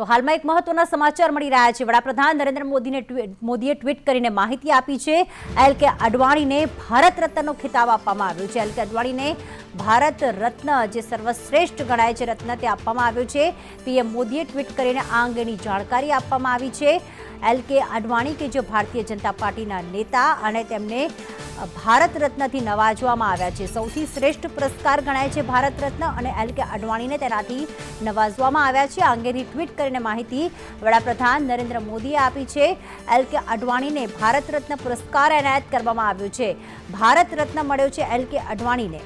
તો હાલમાં એક મહત્વના સમાચાર મળી રહ્યા છે. વડાપ્રધાન નરેન્દ્ર મોદીને મોદીએ ટ્વીટ કરીને માહિતી આપી છે. એલ કે અડવાણીને ભારત રત્નનો ખિતાબ આપવામાં આવ્યો છે. એલ કે અડવાણીને ભારત રત્ન જે સર્વશ્રેષ્ઠ ગણાય છે રત્ન તે આપવામાં આવ્યો છે. પીએમ મોદીએ ટ્વીટ કરીને આ અંગેની જાણકારી આપવામાં આવી છે. એલ કે અડવાણી કે જે ભારતીય જનતા પાર્ટીના નેતા અને તેમને ભારત રત્નથી નવાજવામાં આવ્યા છે. સૌથી શ્રેષ્ઠ પુરસ્કાર ગણાય છે ભારત રત્ન અને એલ કે અડવાણીને તેનાથી નવાજવામાં આવ્યા છે. આ અંગેની ટ્વીટ કરીને માહિતી વડાપ્રધાન નરેન્દ્ર મોદીએ આપી છે. એલ કે અડવાણીને ભારત રત્ન પુરસ્કાર એનાયત કરવામાં આવ્યો છે. ભારત રત્ન મળ્યો છે એલ કે અડવાણીને.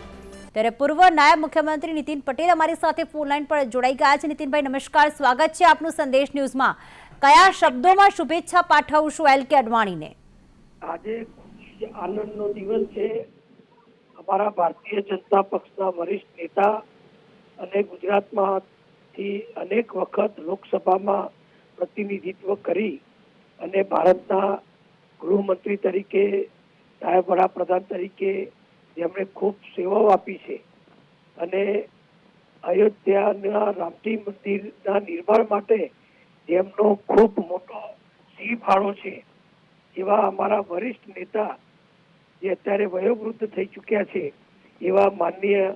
ત્યારે પૂર્વ નાયબ મુખ્યમંત્રી નીતિન પટેલ અમારી સાથે ફોન લાઈન પર જોડાઈ ગયા છે. નીતિનભાઈ, નમસ્કાર. સ્વાગત છે આપનું સંદેશ ન્યૂઝમાં. કયા શબ્દોમાં શુભેચ્છા પાઠવશું એલ કે અડવાણીને? આજે આનંદનો દિવસ છે. અમારા ભારતીય જનતા પક્ષના વરિષ્ઠ નેતા અને ગુજરાતમાંથી અનેક વખત લોકસભામાં પ્રતિનિધિત્વ કરી અને ભારતના ગૃહમંત્રી તરીકે, નાયબ વડાપ્રધાન તરીકે જેમણે ખૂબ સેવાઓ આપી છે અને અયોધ્યાના રામજી મંદિરના નિર્માણ માટે જેમનો ખૂબ મોટો સિંહ ફાળો છે. એવા અમારા વરિષ્ઠ નેતા જે અત્યારે વયોવૃદ્ધ થઈ ચૂક્યા છે, એવા માનનીય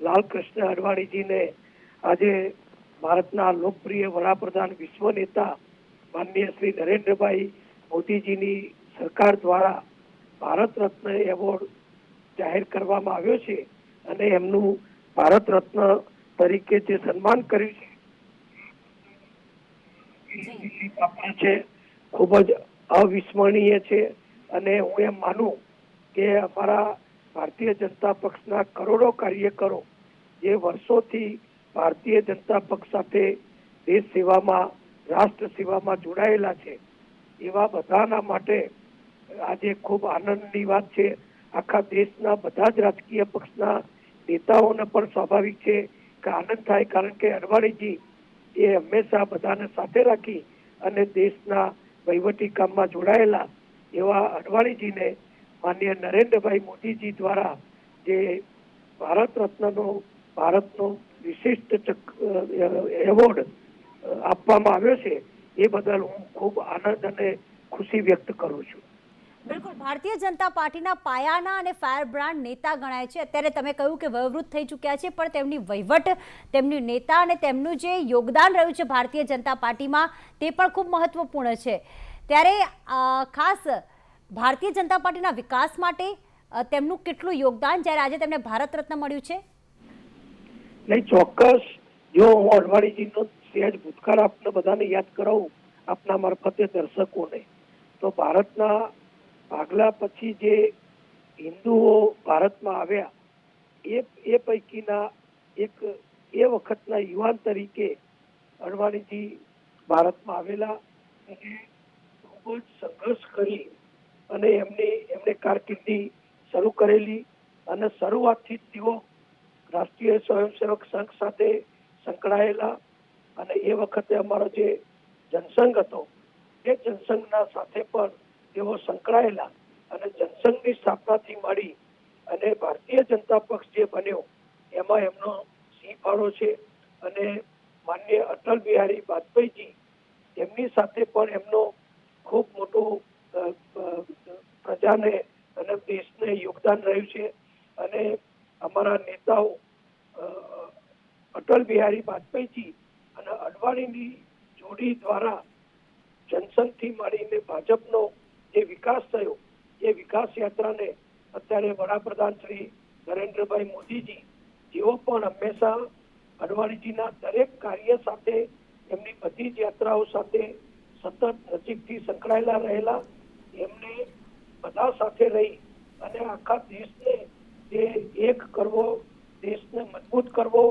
લાલકૃષ્ણ અડવાણીજીને આજે ભારતના લોકપ્રિય વડાપ્રધાન વિશ્વ નેતા માનનીય શ્રી નરેન્દ્રભાઈ મોદીજીની સરકાર દ્વારા ભારત રત્ન એવોર્ડ જાહેર કરવામાં આવ્યો છે અને એમનું ભારત રત્ન તરીકે જે સન્માન કર્યું છે છે, ખૂબ જ અવિસ્મરણીય છે. અને હું એમ માનું કે અમારા ભારતીય જનતા પક્ષના કરોડો કાર્યકરો જે વર્ષોથી ભારતીય જનતા પક્ષ સાથે દેશ સેવામાં, રાષ્ટ્ર સેવામાં જોડાયેલા છે, એવા બધાના માટે આજે ખૂબ આનંદની વાત છે. આખા દેશના બધા જ રાજકીય પક્ષના નેતાઓને પણ સ્વાભાવિક છે કે આનંદ થાય, કારણ કે અડવાણીજી એ હંમેશા બધાને સાથે રાખી અને દેશના વહીવટી કામમાં જોડાયેલા એવા અડવાણીજીને માન્ય નરેન્દ્રભાઈ મોદીજી દ્વારા જે ભારત રત્નનો, ભારતનો વિશિષ્ટ એવોર્ડ આપવામાં આવ્યો છે, એ બદલ હું ખૂબ આનંદ અને ખુશી વ્યક્ત કરું છું. બિલકુલ, ભારતીય જનતા પાર્ટીના પાયાના અને ફાયર બ્રાન્ડ નેતા ગણાય છે. અત્યારે તમે કહ્યું કે વયોવૃદ્ધ થઈ ચૂક્યા છે, પણ તેમની વહીવટ, તેમની નેતા અને તેમનું જે યોગદાન રહ્યું છે ભારતીય જનતા પાર્ટીમાં, તે પણ ખૂબ મહત્વપૂર્ણ છે. ત્યારે ખાસ ભારતીય જનતા પાર્ટીના વિકાસ માટે તેમનું કેટલું યોગદાન જ્યારે આજે તેમને ભારત રત્ન મળ્યું છે? નહીં, ચોક્કસ. જો હું અડવાણીજીનો સહેજ ભૂતકાળ આપને બધાને યાદ કરાવું, આપના મારફતે દર્શકોને, તો ભારતના ભાગલા પછી જે હિન્દુઓ ભારતમાં આવ્યા, એ એ પૈકીના એક, એ વખતના યુવાન તરીકે અડવાણીજી ભારતમાં આવેલા અને ખૂબ જ સંઘર્ષ કરી અને એમની એમણે કારકિર્દી શરૂ કરેલી અને શરૂઆતથી તેઓ રાષ્ટ્રીય સ્વયંસેવક સંઘ સાથે સંકળાયેલા અને એ વખતે અમારો જે જનસંઘ હતો, એ જનસંઘના સાથે પણ તેઓ સંકળાયેલા અને જનસંઘની સ્થાપનાથી મળી અને ભારતીય જનતા પક્ષ જે બન્યો, એમાં એમનો સિંહ ફાળો છે અને માન્ય અટલ બિહારી વાજપેયીજી એમની સાથે પણ એમનો ખૂબ મોટું પ્રજાને અને દેશને યોગદાન રહ્યું છે અને અમારા નેતાઓ અટલ બિહારી વાજપેયીજી અને અડવાણીની જોડી દ્વારા જનસંઘથી માંડીને ભાજપનો જે વિકાસ થયો એ વિકાસ યાત્રાને અત્યારે વડાપ્રધાન શ્રી નરેન્દ્રભાઈ મોદીજી જેઓ પણ હંમેશા અડવાણીજીના દરેક કાર્ય સાથે એમની બધી જ યાત્રાઓ સાથે સતત નજીકથી સંકળાયેલા રહેલા એમને બધા સાથે રહી અને આખા દેશને જે એક કરવો દેશને મજબૂત કરવો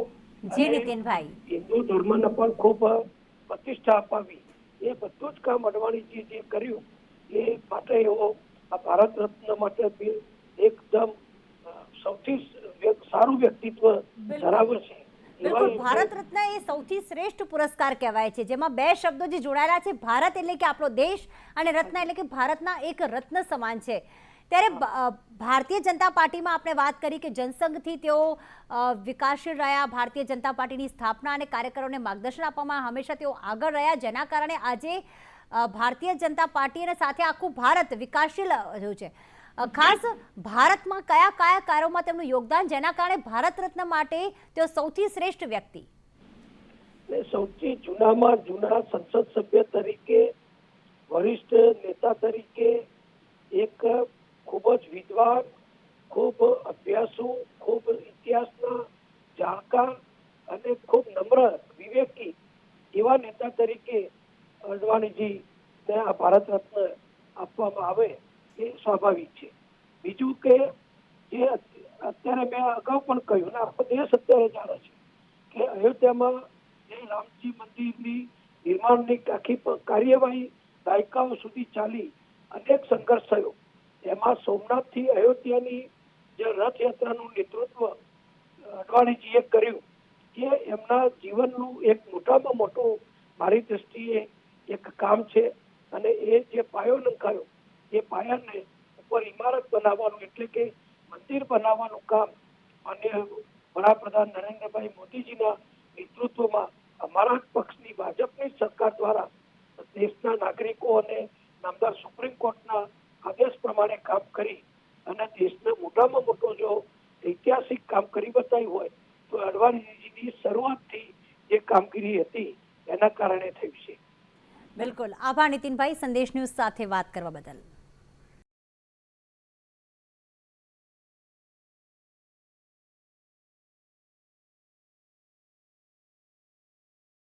જી નીતિનભાઈ. હિન્દુ ધર્મને પણ ખૂબ પ્રતિષ્ઠા અપાવી. એ બધું જ કામ અડવાણીજી જે કર્યું એ માટે એવો આ ભારત રત્ન માટે એકદમ સૌથી સારું વ્યક્તિત્વ ધરાવે છે. બિલકુલ. ભારત રત્ન એ સૌથી શ્રેષ્ઠ પુરસ્કાર કહેવાય છે. જેમાં બે શબ્દો જે જોડાયેલા છે ભારત એટલે કે આપણો દેશ અને રત્ન એટલે કે ભારતના એક રત્ન સમાન છે. ત્યારે ભારતીય જનતા પાર્ટીમાં આપણે વાત કરી કે જનસંઘથી તેઓ વિકાસશીલ રહ્યા ભારતીય જનતા પાર્ટીની સ્થાપના અને કાર્યકરોને માર્ગદર્શન આપવામાં હંમેશા તેઓ આગળ રહ્યા. જેના કારણે આજે ભારતીય જનતા પાર્ટી અને સાથે આખું ભારત વિકાસશીલ રહ્યું છે. ખાસ ભારતમાં કયા કયા કાર્યોમાં તેમનું યોગદાન, જેના કારણે ભારત રત્ન માટે તેઓ સૌથી શ્રેષ્ઠ વ્યક્તિ? સૌથી જૂનામાં જૂના સંસદ સભ્ય તરીકે, વરિષ્ઠ નેતા તરીકે એક ખૂબ જ વિદ્વાન, ખૂબ અભ્યાસુ, ખૂબ ઇતિહાસના જાણકાર અને ખૂબ નમ્ર, વિવેકી એવા નેતા તરીકે અડવાણીજી ને આ ભારત રત્ન આપવામાં આવે એ સ્વાભાવિક છે. બીજું કે જે અત્યારે મેં અગાઉ પણ કહ્યું ને, આખો દેશ અત્યારે જાણે છે કે અયોધ્યામાં જે રામજી મંદિરની નિર્માણની આખી કાર્યવાહી દાયકાઓ સુધી ચાલી અનેક સંઘર્ષ થયો. એમાં સોમનાથથી અયોધ્યાની જે રથયાત્રાનું નેતૃત્વ અડવાણીજીએ કર્યું એ એમના જીવનનું એક મોટામાં મોટું મારી દ્રષ્ટિએ એક કામ છે અને એ જે પાયો નંખાયો, એ પાયાને ઉપર ઇમારત બનાવવાનું એટલે કે મંદિર બનાવવાનું કામ અને વડાપ્રધાન નરેન્દ્રભાઈ મોદીજીના નેતૃત્વમાં અમારા પક્ષની ભાજપની સરકાર દ્વારા દેશના નાગરિકો અને નામદાર સુપ્રીમ કોર્ટના આદેશ પ્રમાણે કામ કરી અને દેશના મોટામાં મોટો જો ઐતિહાસિક કામ કરી બતાવ્યું હોય, તો અડવાણીજીની શરૂઆતથી જે કામગીરી હતી, એના કારણે થઈ છે. બિલકુલ. આભાર નીતિનભાઈ. સંદેશ ન્યૂઝ સાથે વાત કરવા બદલ.